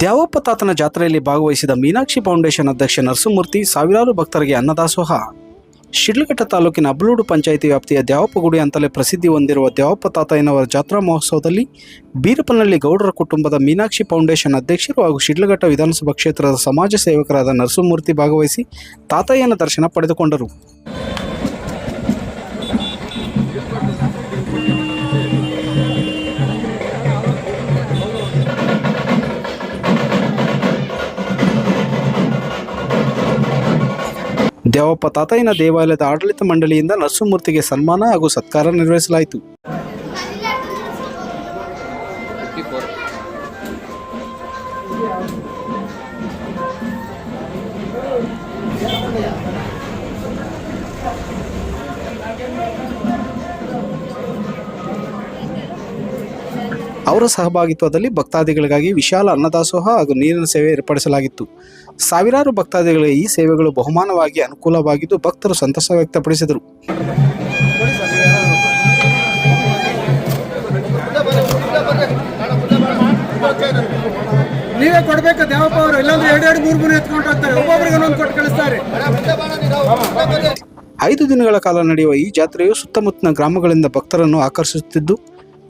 ದ್ಯಾವಪ್ಪ ತಾತನ ಜಾತ್ರೆಯಲ್ಲಿ ಭಾಗವಹಿಸಿದ ಮೀನಾಕ್ಷಿ ಫೌಂಡೇಶನ್ ಅಧ್ಯಕ್ಷ ನರಸಿಂಹಮೂರ್ತಿ ಸಾವಿರಾರು ಭಕ್ತರಿಗೆ ಅನ್ನದಾಸೋಹ. ಶಿಡ್ಲಘಟ್ಟ ತಾಲೂಕಿನ ಅಬ್ಲೂಡು ಪಂಚಾಯಿತಿ ವ್ಯಾಪ್ತಿಯ ದ್ಯಾವಪ್ಪಗುಡಿ ಅಂತಲೇ ಪ್ರಸಿದ್ಧಿ ಹೊಂದಿರುವ ದ್ಯಾವಪ್ಪ ತಾತಯ್ಯನವರ ಜಾತ್ರಾ ಮಹೋತ್ಸವದಲ್ಲಿ ಬೀರಪ್ಪನಹಳ್ಳಿ ಗೌಡರ ಕುಟುಂಬದ ಮೀನಾಕ್ಷಿ ಫೌಂಡೇಶನ್ ಅಧ್ಯಕ್ಷರು ಹಾಗೂ ಶಿಡ್ಲಘಟ್ಟ ವಿಧಾನಸಭಾ ಕ್ಷೇತ್ರದ ಸಮಾಜ ಸೇವಕರಾದ ನರಸಿಂಹಮೂರ್ತಿ ಭಾಗವಹಿಸಿ ತಾತಯ್ಯನ ದರ್ಶನ ಪಡೆದುಕೊಂಡರು. ದ್ಯಾವಪ್ಪ ತಾತಯ್ಯನ ದೇವಾಲಯದ ಆಡಳಿತ ಮಂಡಳಿಯಿಂದ ನರಸಿಂಹಮೂರ್ತಿಗೆ ಸನ್ಮಾನ ಹಾಗೂ ಸತ್ಕಾರ ನಿರ್ವಹಿಸಲಾಯಿತು. ಅವರ ಸಹಭಾಗಿತ್ವದಲ್ಲಿ ಭಕ್ತಾದಿಗಳಿಗಾಗಿ ವಿಶಾಲ ಅನ್ನದಾಸೋಹ ಹಾಗೂ ನೀರಿನ ಸೇವೆ ಏರ್ಪಡಿಸಲಾಗಿತ್ತು. ಸಾವಿರಾರು ಭಕ್ತಾದಿಗಳಿಗೆ ಈ ಸೇವೆಗಳು ಬಹುಮಾನವಾಗಿ ಅನುಕೂಲವಾಗಿದ್ದು ಭಕ್ತರು ಸಂತಸ ವ್ಯಕ್ತಪಡಿಸಿದರು. ನೀವೇ ಕೊಡ್ಬೇಕು ದೇವಪ್ಪ ಅವರು. ಇಲ್ಲಾಂದ್ರೆ ಎರಡು ಎರಡು ಮೂರು ಮೂರು ಎತ್ಕೊಂಡು ಹೋಗ್ತಾರೆ. ಒಬ್ಬೊಬ್ಬರಿಗೆ ಒಂದೊಂದು ಕೊಟ್ಟು ಕಳಿಸ್ತಾರೆ. ಐದು ದಿನಗಳ ಕಾಲ ನಡೆಯುವ ಈ ಜಾತ್ರೆಯು ಸುತ್ತಮುತ್ತಲ ಗ್ರಾಮಗಳಿಂದ ಭಕ್ತರನ್ನು ಆಕರ್ಷಿಸುತ್ತಿದ್ದು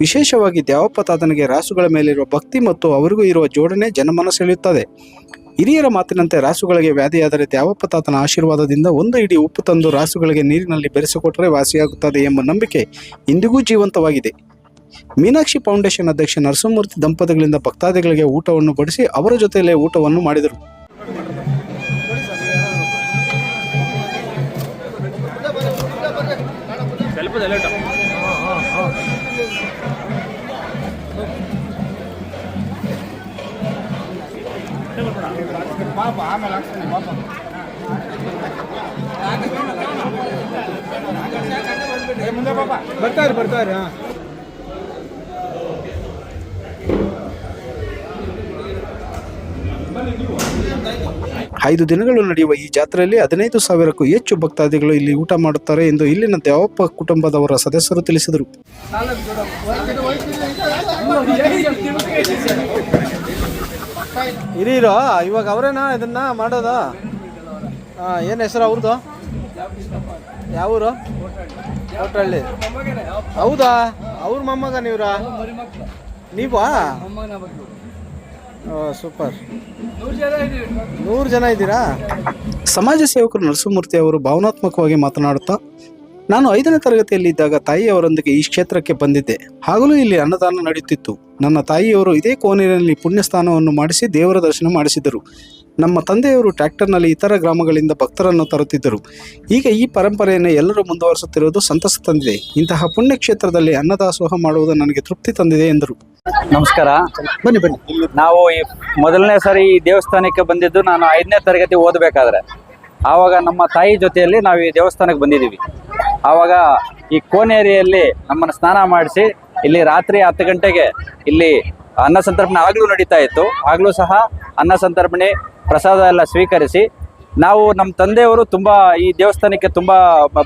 ವಿಶೇಷವಾಗಿ ದ್ಯಾವಪ್ಪ ತಾತನಿಗೆ ರಾಸುಗಳ ಮೇಲಿರುವ ಭಕ್ತಿ ಮತ್ತು ಅವರಿಗೂ ಇರುವ ಜೋಡಣೆ ಜನಮನ ಸೆಳೆಯುತ್ತದೆ ಹಿರಿಯರ ಮಾತಿನಂತೆ ರಾಸುಗಳಿಗೆ ವ್ಯಾಧಿಯಾದರೆ ದ್ಯಾವಪ್ಪ ಆಶೀರ್ವಾದದಿಂದ ಒಂದು ಇಡೀ ಉಪ್ಪು ತಂದು ರಾಸುಗಳಿಗೆ ನೀರಿನಲ್ಲಿ ಬೆರೆಸಿಕೊಟ್ಟರೆ ವಾಸಿಯಾಗುತ್ತದೆ ಎಂಬ ನಂಬಿಕೆ ಇಂದಿಗೂ ಜೀವಂತವಾಗಿದೆ. ಮೀನಾಕ್ಷಿ ಫೌಂಡೇಶನ್ ಅಧ್ಯಕ್ಷ ನರಸಿಂಹಮೂರ್ತಿ ದಂಪತಿಗಳಿಂದ ಭಕ್ತಾದಿಗಳಿಗೆ ಊಟವನ್ನು ಬಡಿಸಿ ಅವರ ಜೊತೆಯಲ್ಲೇ ಊಟವನ್ನು ಮಾಡಿದರು. ಬರ್ತಾರೆ ಬರ್ತಾರೆ ಹಾ ಐದು ದಿನಗಳು ನಡೆಯುವ ಈ ಜಾತ್ರೆಯಲ್ಲಿ ಹದಿನೈದು ಸಾವಿರಕ್ಕೂ ಹೆಚ್ಚು ಭಕ್ತಾದಿಗಳು ಇಲ್ಲಿ ಊಟ ಮಾಡುತ್ತಾರೆ ಎಂದು ಇಲ್ಲಿನ ದೇವಪ್ಪ ಕುಟುಂಬದವರ ಸದಸ್ಯರು ತಿಳಿಸಿದರು. ಹಿರಿಯರು ಇವಾಗ ಅವರೇನಾ ಇದನ್ನ ಮಾಡೋದು? ಹಾಂ ಏನು ಹೆಸರು ಅವ್ರದ್ದು ಯಾವೂರು ಕೋಟಹಳ್ಳಿ. ಹೌದಾ? ಅವ್ರ ಮೊಮ್ಮಗ ನೀವ್ರ? ನೀವಾ? ಸೂಪರ್. ನೂರು ಜನ ಇದ್ದೀರಾ? ಸಮಾಜ ಸೇವಕರು ನರಸಿಂಹಮೂರ್ತಿ ಅವರು ಭಾವನಾತ್ಮಕವಾಗಿ ಮಾತನಾಡುತ್ತಾ ನಾನು ಐದನೇ ತರಗತಿಯಲ್ಲಿ ಇದ್ದಾಗ ತಾಯಿಯವರೊಂದಿಗೆ ಈ ಕ್ಷೇತ್ರಕ್ಕೆ ಬಂದಿದ್ದೆ. ಆಗಲೂ ಇಲ್ಲಿ ಅನ್ನದಾನ ನಡೆಯುತ್ತಿತ್ತು. ನನ್ನ ತಾಯಿಯವರು ಇದೇ ಪುಣ್ಯ ಪುಣ್ಯಸ್ಥಾನವನ್ನು ಮಾಡಿಸಿ ದೇವರ ದರ್ಶನ ಮಾಡಿಸಿದರು. ನಮ್ಮ ತಂದೆಯವರು ಟ್ರ್ಯಾಕ್ಟರ್ನಲ್ಲಿ ಇತರ ಗ್ರಾಮಗಳಿಂದ ಭಕ್ತರನ್ನು ತರುತ್ತಿದ್ದರು. ಈಗ ಈ ಪರಂಪರೆಯನ್ನು ಎಲ್ಲರೂ ಮುಂದುವರಿಸುತ್ತಿರುವುದು ಸಂತಸ ತಂದಿದೆ. ಇಂತಹ ಪುಣ್ಯಕ್ಷೇತ್ರದಲ್ಲಿ ಅನ್ನದಾಸೋಹ ಮಾಡುವುದು ನನಗೆ ತೃಪ್ತಿ ತಂದಿದೆ ಎಂದರು. ನಮಸ್ಕಾರ. ಬನ್ನಿ ಬನ್ನಿ. ನಾವು ಈ ಮೊದಲನೇ ಸಾರಿ ಈ ದೇವಸ್ಥಾನಕ್ಕೆ ಬಂದಿದ್ದು ನಾನು ಐದನೇ ತರಗತಿ ಓದಬೇಕಾದ್ರೆ. ಆವಾಗ ನಮ್ಮ ತಾಯಿ ಜೊತೆಯಲ್ಲಿ ನಾವು ಈ ದೇವಸ್ಥಾನಕ್ಕೆ ಬಂದಿದ್ದೀವಿ. ಆವಾಗ ಈ ಕೋನೇರಿಯಲ್ಲಿ ನಮ್ಮನ್ನು ಸ್ನಾನ ಮಾಡಿಸಿ ಇಲ್ಲಿ ರಾತ್ರಿ ಹತ್ತು ಗಂಟೆಗೆ ಇಲ್ಲಿ ಅನ್ನ ಸಂತರ್ಪಣೆ ಆಗಲೂ ನಡೀತಾ ಇತ್ತು. ಆಗಲೂ ಸಹ ಅನ್ನ ಸಂತರ್ಪಣೆ ಪ್ರಸಾದ ಎಲ್ಲ ಸ್ವೀಕರಿಸಿ ನಾವು ನಮ್ಮ ತಂದೆಯವರು ತುಂಬ ಈ ದೇವಸ್ಥಾನಕ್ಕೆ ತುಂಬ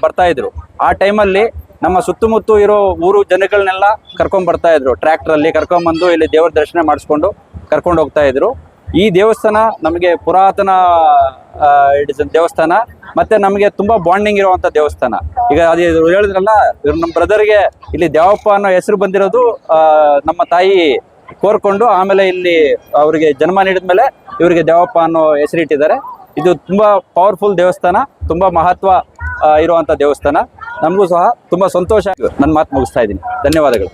ಬರ್ತಾ ಇದ್ರು. ಆ ಟೈಮಲ್ಲಿ ನಮ್ಮ ಸುತ್ತಮುತ್ತ ಇರೋ ಊರು ಜನಗಳನ್ನೆಲ್ಲ ಕರ್ಕೊಂಡ್ ಬರ್ತಾ ಇದ್ರು. ಟ್ರ್ಯಾಕ್ಟ್ರಲ್ಲಿ ಕರ್ಕೊಂಡ್ಬಂದು ಇಲ್ಲಿ ದೇವರ ದರ್ಶನ ಮಾಡಿಸ್ಕೊಂಡು ಕರ್ಕೊಂಡು ಹೋಗ್ತಾ ಇದ್ರು. ಈ ದೇವಸ್ಥಾನ ನಮಗೆ ಪುರಾತನ ದೇವಸ್ಥಾನ, ಮತ್ತೆ ನಮಗೆ ತುಂಬಾ ಬಾಂಡಿಂಗ್ ಇರುವಂತ ದೇವಸ್ಥಾನ. ಈಗ ಅದು ಹೇಳಿದ್ರಲ್ಲ, ಇವ್ರು ನಮ್ಮ ಬ್ರದರ್ಗೆ ಇಲ್ಲಿ ದೇವಪ್ಪ ಅನ್ನೋ ಹೆಸರು ಬಂದಿರೋದು ನಮ್ಮ ತಾಯಿ ಕೋರ್ಕೊಂಡು ಆಮೇಲೆ ಇಲ್ಲಿ ಅವರಿಗೆ ಜನ್ಮ ನೀಡಿದ್ಮೇಲೆ ಇವರಿಗೆ ದೇವಪ್ಪ ಅನ್ನೋ ಹೆಸರಿಟ್ಟಿದ್ದಾರೆ ಇದು ತುಂಬಾ ಪವರ್ಫುಲ್ ದೇವಸ್ಥಾನ, ತುಂಬಾ ಮಹತ್ವ ಇರುವಂತ ದೇವಸ್ಥಾನ. ನಮಗೂ ಸಹ ತುಂಬಾ ಸಂತೋಷ. ನನ್ನ ಮಾತು ಮುಗಿಸ್ತಾ ಇದ್ದೀನಿ. ಧನ್ಯವಾದಗಳು.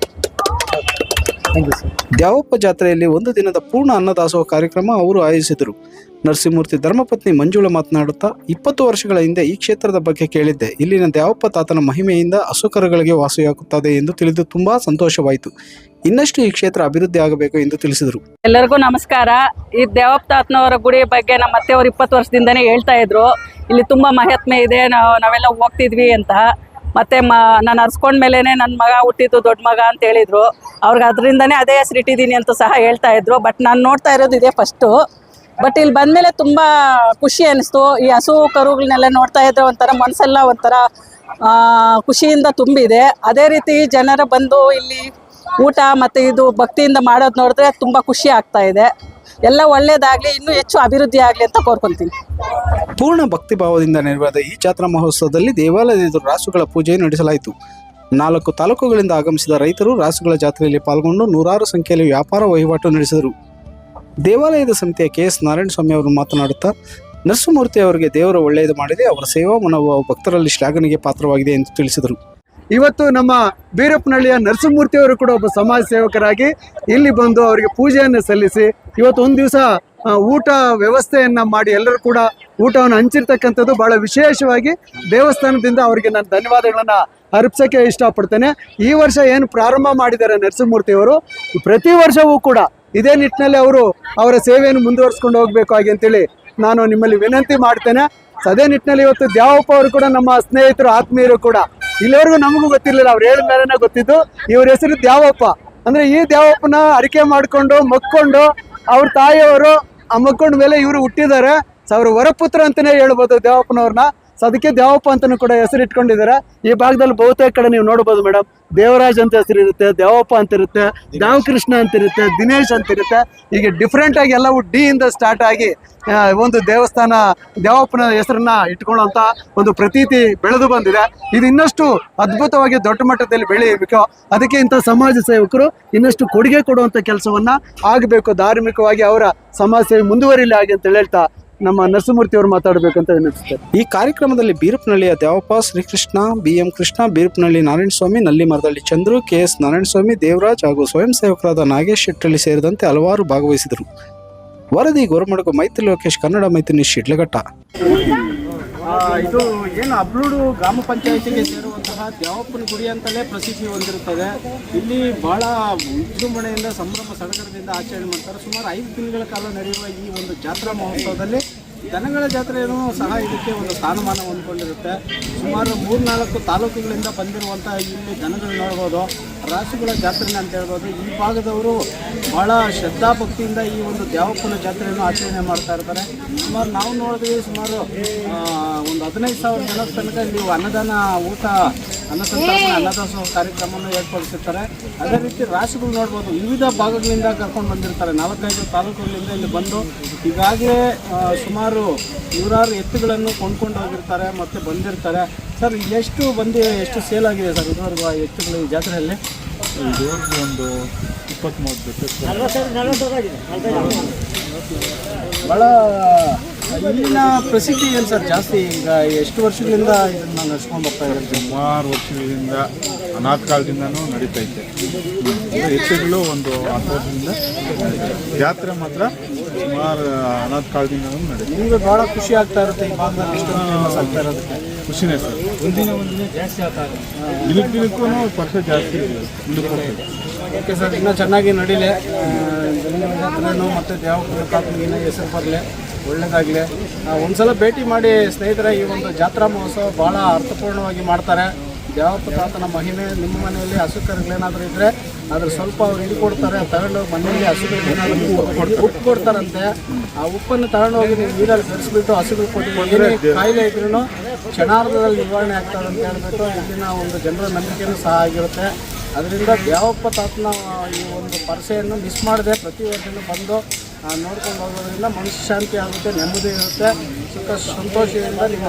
ದ್ಯಾವಪ್ಪ ಜಾತ್ರೆಯಲ್ಲಿ ಒಂದು ದಿನದ ಪೂರ್ಣ ಅನ್ನದಾಸೋಹ ಕಾರ್ಯಕ್ರಮ ಅವರು ಆಯೋಜಿಸಿದರು. ನರಸಿಂಹಮೂರ್ತಿ ಧರ್ಮಪತ್ನಿ ಮಂಜುಳ ಮಾತನಾಡುತ್ತಾ, ಇಪ್ಪತ್ತು ವರ್ಷಗಳ ಹಿಂದೆ ಈ ಕ್ಷೇತ್ರದ ಬಗ್ಗೆ ಕೇಳಿದ್ದೆ. ಇಲ್ಲಿನ ದ್ಯಾವಪ್ಪ ತಾತನ ಮಹಿಮೆಯಿಂದ ಅಸುಕರಗಳಿಗೆ ವಾಸಿಯಾಗುತ್ತದೆ ಎಂದು ತಿಳಿದು ತುಂಬಾ ಸಂತೋಷವಾಯಿತು. ಇನ್ನಷ್ಟು ಈ ಕ್ಷೇತ್ರ ಅಭಿವೃದ್ಧಿ ಆಗಬೇಕು ಎಂದು ತಿಳಿಸಿದರು. ಎಲ್ಲರಿಗೂ ನಮಸ್ಕಾರ. ಈ ದೇವಪ್ಪ ತಾತನವರ ಗುಡಿ ಬಗ್ಗೆ ನಮ್ಮ ಅತ್ತೆಯವರು ಇಪ್ಪತ್ತು ವರ್ಷದಿಂದನೇ ಹೇಳ್ತಾ ಇದ್ರು. ಇಲ್ಲಿ ತುಂಬಾ ಮಹಾತ್ಮೆ ಇದೆ. ನಾವು, ನಾವೆಲ್ಲ ಹೋಗ್ತಿದ್ವಿ ಅಂತ. ಮತ್ತೆ ಮ, ನಾನು ಮೇಲೇ ನನ್ನ ಮಗ ಹುಟ್ಟಿದ್ದು ದೊಡ್ಡ ಮಗ ಅಂತ ಹೇಳಿದ್ರು. ಅವ್ರಿಗೆ ಅದರಿಂದನೇ ಅದೇ ಹೆಸರು ಇಟ್ಟಿದ್ದೀನಿ ಅಂತ ಸಹ ಹೇಳ್ತಾ ಇದ್ರು. ಬಟ್ ನಾನು ನೋಡ್ತಾ ಇರೋದು ಇದೇ ಫಸ್ಟು ಬಟ್ ಇಲ್ಲಿ ಬಂದಮೇಲೆ ತುಂಬ ಖುಷಿ ಅನಿಸ್ತು. ಈ ಹಸು ಕರುಗಳನ್ನೆಲ್ಲ ನೋಡ್ತಾ ಇದ್ರೆ ಒಂಥರ ಮನಸ್ಸೆಲ್ಲ ಒಂಥರ ಖುಷಿಯಿಂದ ತುಂಬಿದೆ. ಅದೇ ರೀತಿ ಜನರು ಬಂದು ಇಲ್ಲಿ ಊಟ ಮತ್ತು ಇದು ಭಕ್ತಿಯಿಂದ ಮಾಡೋದು ನೋಡಿದ್ರೆ ತುಂಬ ಖುಷಿ ಆಗ್ತಾ ಇದೆ. ಎಲ್ಲ ಒಳ್ಳೇದಾಗ್ಲಿ, ಇನ್ನೂ ಹೆಚ್ಚು ಅಭಿವೃದ್ಧಿ ಆಗಲಿ ಅಂತ ಕೋರ್ಕೊಂತೀನಿ. ಪೂರ್ಣ ಭಕ್ತಿ ಭಾವದಿಂದ ನೆರವೇರಿದ ಈ ಜಾತ್ರಾ ಮಹೋತ್ಸವದಲ್ಲಿ ದೇವಾಲಯದ ಎದುರು ರಾಸುಗಳ ಪೂಜೆ ನಡೆಸಲಾಯಿತು. ನಾಲ್ಕು ತಾಲೂಕುಗಳಿಂದ ಆಗಮಿಸಿದ ರೈತರು ರಾಸುಗಳ ಜಾತ್ರೆಯಲ್ಲಿ ಪಾಲ್ಗೊಂಡು ನೂರಾರು ಸಂಖ್ಯೆಯಲ್ಲಿ ವ್ಯಾಪಾರ ವಹಿವಾಟು ನಡೆಸಿದರು. ದೇವಾಲಯದ ಸಮಿತಿಯ ಕೆ ಎಸ್ ನಾರಾಯಣಸ್ವಾಮಿ ಅವರು ಮಾತನಾಡುತ್ತಾ, ನರಸಿಂಹಮೂರ್ತಿ ಅವರಿಗೆ ದೇವರು ಒಳ್ಳೆಯದು ಮಾಡಿದೆ, ಅವರ ಸೇವಾ ಮನೋಭಾವ ಭಕ್ತರಲ್ಲಿ ಶ್ಲಾಘನೆಗೆ ಪಾತ್ರವಾಗಿದೆ ಎಂದು ತಿಳಿಸಿದರು. ಇವತ್ತು ನಮ್ಮ ಬೀರಪ್ಪನಹಳ್ಳಿಯ ನರಸಿಂಹಮೂರ್ತಿಯವರು ಕೂಡ ಒಬ್ಬ ಸಮಾಜ ಸೇವಕರಾಗಿ ಇಲ್ಲಿ ಬಂದು ಅವರಿಗೆ ಪೂಜೆಯನ್ನು ಸಲ್ಲಿಸಿ ಇವತ್ತು ಒಂದು ದಿವಸ ಊಟ ವ್ಯವಸ್ಥೆಯನ್ನು ಮಾಡಿ ಎಲ್ಲರೂ ಕೂಡ ಊಟವನ್ನು ಹಂಚಿರ್ತಕ್ಕಂಥದ್ದು ಬಹಳ ವಿಶೇಷವಾಗಿ ದೇವಸ್ಥಾನದಿಂದ ಅವರಿಗೆ ನಾನು ಧನ್ಯವಾದಗಳನ್ನು ಅರ್ಪಿಸೋಕ್ಕೆ ಇಷ್ಟಪಡ್ತೇನೆ. ಈ ವರ್ಷ ಏನು ಪ್ರಾರಂಭ ಮಾಡಿದ್ದಾರೆ ನರಸಿಂಹಮೂರ್ತಿಯವರು, ಪ್ರತಿ ವರ್ಷವೂ ಕೂಡ ಇದೇ ನಿಟ್ಟಿನಲ್ಲಿ ಅವರು ಅವರ ಸೇವೆಯನ್ನು ಮುಂದುವರಿಸ್ಕೊಂಡು ಹೋಗಬೇಕು ಹಾಗೆ ಅಂತೇಳಿ ನಾನು ನಿಮ್ಮಲ್ಲಿ ವಿನಂತಿ ಮಾಡ್ತೇನೆ. ಅದೇ ನಿಟ್ಟಿನಲ್ಲಿ ಇವತ್ತು ದ್ಯಾವಪ್ಪ ಅವರು ಕೂಡ ನಮ್ಮ ಸ್ನೇಹಿತರು, ಆತ್ಮೀಯರು ಕೂಡ ಇಲ್ಲಿವರೆಗೂ ನಮಗೂ ಗೊತ್ತಿರಲಿಲ್ಲ, ಅವ್ರು ಹೇಳಿದ ಮೇಲೆನೆ ಗೊತ್ತಿದ್ದು. ಇವ್ರ ಹೆಸರು ದ್ಯಾವಪ್ಪ. ಅಂದ್ರೆ ಈ ದ್ಯಾವಪ್ಪನ ಅರಿಕೆ ಮಾಡ್ಕೊಂಡು, ಮಕ್ಕೊಂಡು, ಅವ್ರ ತಾಯಿಯವರು ಆ ಮಕ್ಕೊಂಡ ಮೇಲೆ ಇವರು ಹುಟ್ಟಿದ್ದಾರೆ. ಸೊ ಅವ್ರ ವರಪುತ್ರ ಅಂತಾನೆ ಹೇಳ್ಬೋದು ದೇವಪ್ಪನವ್ರನ್ನ ಸೊ ಅದಕ್ಕೆ ದೇವಪ್ಪ ಅಂತಲೂ ಕೂಡ ಹೆಸರು ಇಟ್ಕೊಂಡಿದ್ದಾರೆ ಈ ಭಾಗದಲ್ಲಿ ಬಹುತೇಕ ಕಡೆ ನೀವು ನೋಡ್ಬೋದು ಮೇಡಮ್. ದೇವರಾಜ್ ಅಂತ ಹೆಸರು ಇರುತ್ತೆ ದೇವಪ್ಪ ಅಂತ ಇರುತ್ತೆ ದೇವಕೃಷ್ಣ ಅಂತ ಇರುತ್ತೆ ದಿನೇಶ್ ಅಂತ ಇರುತ್ತೆ ಹೀಗೆ ಡಿಫ್ರೆಂಟ್ ಆಗಿ ಎಲ್ಲವೂ ಡಿ ಇಂದ ಸ್ಟಾರ್ಟ್ ಆಗಿ ಒಂದು ದೇವಸ್ಥಾನ, ದೇವಪ್ಪನ ಹೆಸರನ್ನ ಇಟ್ಕೊಳ್ಳುವಂತ ಒಂದು ಪ್ರತೀತಿ ಬೆಳೆದು ಬಂದಿದೆ. ಇದು ಇನ್ನಷ್ಟು ಅದ್ಭುತವಾಗಿ ದೊಡ್ಡ ಮಟ್ಟದಲ್ಲಿ ಬೆಳೆಯಬೇಕು. ಅದಕ್ಕೆ ಇಂಥ ಸಮಾಜ ಸೇವಕರು ಇನ್ನಷ್ಟು ಕೊಡುಗೆ ಕೊಡುವಂತ ಕೆಲಸವನ್ನ ಆಗಬೇಕು. ಧಾರ್ಮಿಕವಾಗಿ ಅವರ ಸಮಾಜ ಸೇವೆ ಮುಂದುವರಿಲಿ ಆಗಿ ಅಂತ ಹೇಳ್ತಾ ನಮ್ಮ ನರಸಿಂಹಮೂರ್ತಿ ಅವರು ಮಾತಾಡಬೇಕಂತ ವಿನಂತಿಸ್ತಾರೆ ಈ ಕಾರ್ಯಕ್ರಮದಲ್ಲಿ ಬೀರಪ್ಪನಹಳ್ಳಿಯ ದೇವಪ್ಪ ಶ್ರೀಕೃಷ್ಣ ಬಿ ಎಂ ಕೃಷ್ಣ ಬೀರಪ್ಪನಹಳ್ಳಿ ನಾರಾಯಣಸ್ವಾಮಿ ನಲ್ಲಿ ಮರದಳ್ಳಿ ಚಂದ್ರು ಕೆ ಎಸ್ ನಾರಾಯಣಸ್ವಾಮಿ ದೇವರಾಜ್ ಹಾಗೂ ಸ್ವಯಂ ಸೇವಕರಾದ ನಾಗೇಶ್ ಶೆಟ್ಟಳ್ಳಿ ಸೇರಿದಂತೆ ಹಲವಾರು ಭಾಗವಹಿಸಿದರು. ವರದಿ ಗೋರಮಡಗು ಮೈತ್ರಿ ಲೋಕೇಶ್ ಕನ್ನಡ ಮೈತ್ರಿ ಶಿಡ್ಲಘಟ್ಟ. ಇದು ಏನು ಅಬ್ಲೂಡು ಗ್ರಾಮ ಪಂಚಾಯತಿಗೆ ಸೇರುವಂತಹ ದೇವಪ್ಪನ ಗುಡಿ ಅಂತಲೇ ಪ್ರಸಿದ್ಧಿ ಹೊಂದಿರುತ್ತದೆ. ಇಲ್ಲಿ ಬಹಳ ವಿಜೃಂಭಣೆಯಿಂದ ಸಂಭ್ರಮ ಸಡಗರದಿಂದ ಆಚರಣೆ ಮಾಡ್ತಾರೆ. ಸುಮಾರು ಐದು ದಿನಗಳ ಕಾಲ ನಡೆಯುವ ಈ ಒಂದು ಜಾತ್ರಾ ಮಹೋತ್ಸವದಲ್ಲಿ ದನಗಳ ಜಾತ್ರೆಯೂ ಸಹ ಇದಕ್ಕೆ ಒಂದು ಸ್ಥಾನಮಾನ ಹೊಂದ್ಕೊಂಡಿರುತ್ತೆ. ಸುಮಾರು ಮೂರ್ನಾಲ್ಕು ತಾಲೂಕುಗಳಿಂದ ಬಂದಿರುವಂಥ ಇಲ್ಲಿ ದನಗಳು ನೋಡ್ಬೋದು. ರಾಸುಗಳ ಜಾತ್ರೆ ಅಂತ ಹೇಳ್ಬೋದು. ಈ ಭಾಗದವರು ಬಹಳ ಶ್ರದ್ಧಾ ಭಕ್ತಿಯಿಂದ ಈ ಒಂದು ದೇವಪ್ಪನ ಜಾತ್ರೆಯನ್ನು ಆಚರಣೆ ಮಾಡ್ತಾ ಇರ್ತಾರೆ. ಸುಮಾರು ನಾವು ನೋಡಿದ್ವಿ ಸುಮಾರು ಒಂದು ಹದಿನೈದು ಸಾವಿರ ಜನದ ತನಕ ಇಲ್ಲಿ ಅನ್ನದಾನ ಊಟ ಅನ್ನದಾಸೋಹ ಕಾರ್ಯಕ್ರಮವನ್ನು ಏರ್ಪಡಿಸಿರ್ತಾರೆ ಅದೇ ರೀತಿ ರಾಶಿಗಳು ನೋಡ್ಬೋದು ವಿವಿಧ ಭಾಗಗಳಿಂದ ಕರ್ಕೊಂಡು ಬಂದಿರ್ತಾರೆ. ನಾಲ್ಕೈದು ತಾಲೂಕುಗಳಿಂದ ಇಲ್ಲಿ ಬಂದು ಈಗಾಗಲೇ ಸುಮಾರು ನೂರಾರು ಎತ್ತುಗಳನ್ನು ಕೊಂಡ್ಕೊಂಡು ಹೋಗಿರ್ತಾರೆ ಮತ್ತು ಬಂದಿರ್ತಾರೆ. ಸರ್ ಎಷ್ಟು ಬಂದು ಎಷ್ಟು ಸೇಲ್ ಆಗಿದೆ ಸರ್ ಇದುವರೆಗೂ ಆ ಎತ್ತುಗಳು ಈ ಜಾತ್ರೆಯಲ್ಲಿ? ಇದುವರೆಗೂ ಒಂದು ಇಪ್ಪತ್ತ್ಮೂರು ಭಾಳ ಇಲ್ಲಿನ ಪ್ರಸಿದ್ಧಿ ಏನು ಸರ್? ಜಾಸ್ತಿ ಈಗ ಎಷ್ಟು ವರ್ಷಗಳಿಂದ ಇದನ್ನು ನಡೆಸ್ಕೊಂಡು ಹೋಗ್ತಾ ಇದ್ದಾರೆ ಸುಮಾರು ವರ್ಷಗಳಿಂದ ಅನಾಥ ಕಾಲದಿಂದನೂ ನಡೀತೈತೆ ಇದು. ಎತ್ತುಗಳು ಒಂದು ಹತ್ತು ವರ್ಷದಿಂದ ಜಾತ್ರೆ ಮಾತ್ರ ಸುಮಾರು ಅನಾಥ ಕಾಲದಿಂದನೂ ನಡೀತದೆ ನಿಮಗೆ ಭಾಳ ಖುಷಿ ಆಗ್ತಾ ಇರುತ್ತೆ ಈ ಭಾಗದಲ್ಲಿ ಆಗ್ತಾ ಇರೋದಕ್ಕೆ. ಖುಷಿನೇ ಸರ್. ಒಂದಿನ ಒಂದಿನ ಜಾಸ್ತಿ ಆಗ್ತಾರೆ ದಿನಕ್ಕೆ ದಿನಕ್ಕೂ ಪರ್ಸ ಜಾಸ್ತಿ ಮುಂದಕ್ಕೆ ಹೋಗ್ತದೆ ಓಕೆ ಸರ್ ಇನ್ನೂ ಚೆನ್ನಾಗಿ ನಡೀಲಿ. ಜಾತ್ರೆನೂ ಮತ್ತು ದೇವಪ್ಪನ ಇನ್ನೂ ಹೆಸರು ಬರಲಿ. ಒಳ್ಳೇದಾಗಲಿ. ಒಂದ್ಸಲ ಭೇಟಿ ಮಾಡಿ ಸ್ನೇಹಿತರೆ, ಈ ಒಂದು ಜಾತ್ರಾ ಮಹೋತ್ಸವ ಭಾಳ ಅರ್ಥಪೂರ್ಣವಾಗಿ ಮಾಡ್ತಾರೆ. ದೇವಪ್ಪ ತಾತನ ಮಹಿಮೆ ನಿಮ್ಮ ಮನೆಯಲ್ಲಿ ಹಸುಕರುಗಳೇನಾದರೂ ಇದ್ದರೆ ಅದ್ರ ಸ್ವಲ್ಪ ಅವ್ರು ಇದು ಕೊಡ್ತಾರೆ, ತಗೊಂಡೋಗಿ ಮನೆಯಲ್ಲಿ ಹಸುಗಳಿಗೆ ಉಪ್ಪು ಕೊಡ್ತಾರಂತೆ. ಆ ಉಪ್ಪನ್ನು ತಗೊಂಡೋಗಿ ನೀವು ನೀರಲ್ಲಿ ಬೆರೆಸ್ಬಿಟ್ಟು ಹಸುಗಳು ಕೊಟ್ಟು ಕಾಯಿಲೆ ಇದ್ರೂ ಕ್ಷಣಾರ್ಧದಲ್ಲಿ ನಿವಾರಣೆ ಆಗ್ತದೆ ಅಂತ ಹೇಳ್ಬಿಟ್ಟು ಇಲ್ಲಿನ ಒಂದು ಜನರ ನಂಬಿಕೆಯೂ ಸಹ ಆಗಿರುತ್ತೆ. ಅದರಿಂದ ದೇವಪ್ಪ ತಾತನ ಈ ಒಂದು ಪರಸೆಯನ್ನು ಮಿಸ್ ಮಾಡದೆ ಪ್ರತಿ ವರ್ಷನೂ ಬಂದು ನೋಡ್ಕೊಂಡು ಹೋಗೋದ್ರಿಂದ ಮನಸ್ಸು ಶಾಂತಿ ಆಗುತ್ತೆ ನೆಮ್ಮದಿ ಇರುತ್ತೆ ಸುಖ ಸಂತೋಷದಿಂದ ನಿಮ್ಮ